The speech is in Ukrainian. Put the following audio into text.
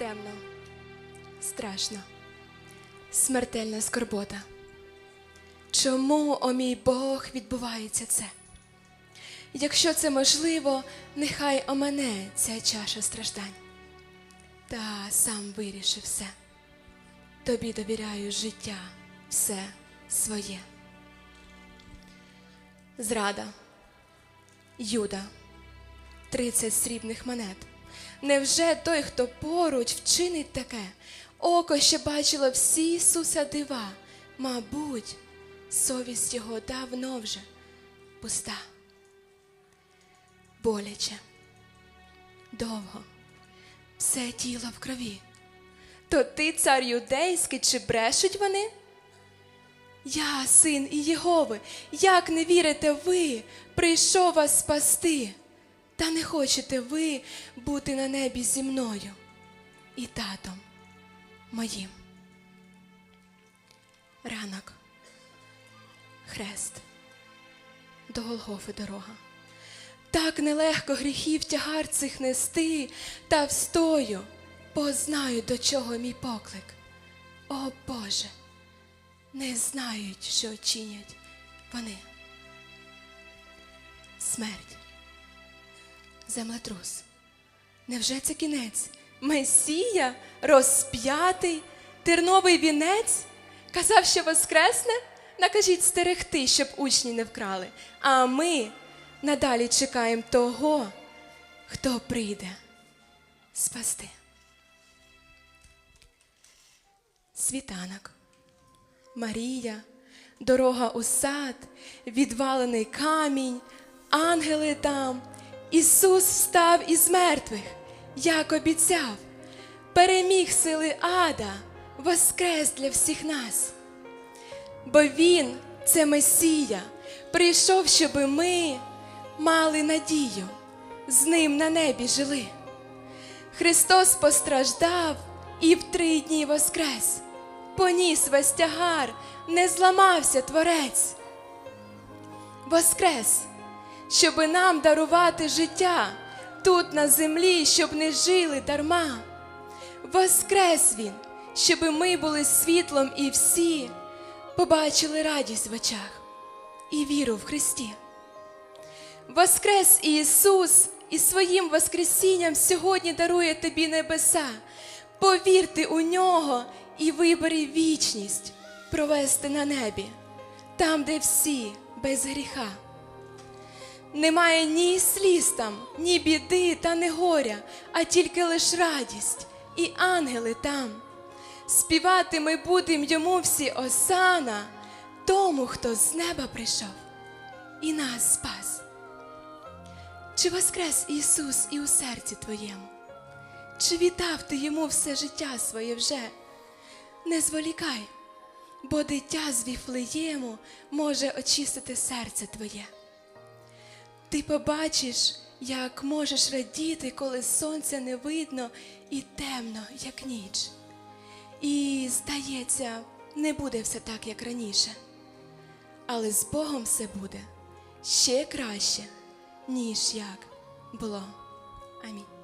темно, страшно, смертельна скорбота. Чому, о мій Бог, відбувається це? Якщо це можливо, нехай омане ця чаша страждань. Та сам вирішив все. Тобі довіряю життя, все своє. Зрада. Юда. Тридцять срібних монет. Невже той, хто поруч вчинить таке? Око ще бачило всі Ісуса дива. Мабуть, совість його давно вже пуста. Боляче, довго, все тіло в крові. То ти, цар юдейський, чи брешуть вони? Я, син і Єгови, як не вірите ви, прийшов вас спасти, та не хочете ви бути на небі зі мною і татом моїм. Ранок, хрест, до Голгофи дорога. Так нелегко гріхів тягар цих нести, та встою, бо знаю, до чого мій поклик. О Боже! не знають, що чинять вони. Смерть. Землетрус. Невже це кінець? Месія, розп'ятий, терновий вінець? Казав, що воскресне? Накажіть стерегти, щоб учні не вкрали. А ми надалі чекаємо того, хто прийде спасти. Світанок. Марія, дорога у сад, відвалений камінь, ангели там. Ісус встав із мертвих, як обіцяв, переміг сили ада, воскрес для всіх нас. Бо Він, це Месія, прийшов, щоби ми мали надію, з ним на небі жили. Христос постраждав і в три дні воскрес поніс весь тягар, не зламався творець. Воскрес, щоби нам дарувати життя тут на землі, щоб не жили дарма. Воскрес він, щоби ми були світлом і всі побачили радість в очах і віру в Христі. Воскрес Ісус і своїм Воскресінням сьогодні дарує тобі небеса. Повірте у нього і вибери вічність провести на небі, там, де всі без гріха. Немає ні сліз там, ні біди та не горя, а тільки лиш радість і ангели там. Співати ми будем йому всі осана, тому, хто з неба прийшов і нас спас. Чи воскрес Ісус і у серці твоєму? Чи вітав ти йому все життя своє вже? Не зволікай, бо дитя з Віфлеєму може очистити серце твоє. Ти побачиш, як можеш радіти, коли сонця не видно і темно, як ніч. І, здається, не буде все так, як раніше. Але з Богом все буде ще краще, ніж як було. Амінь.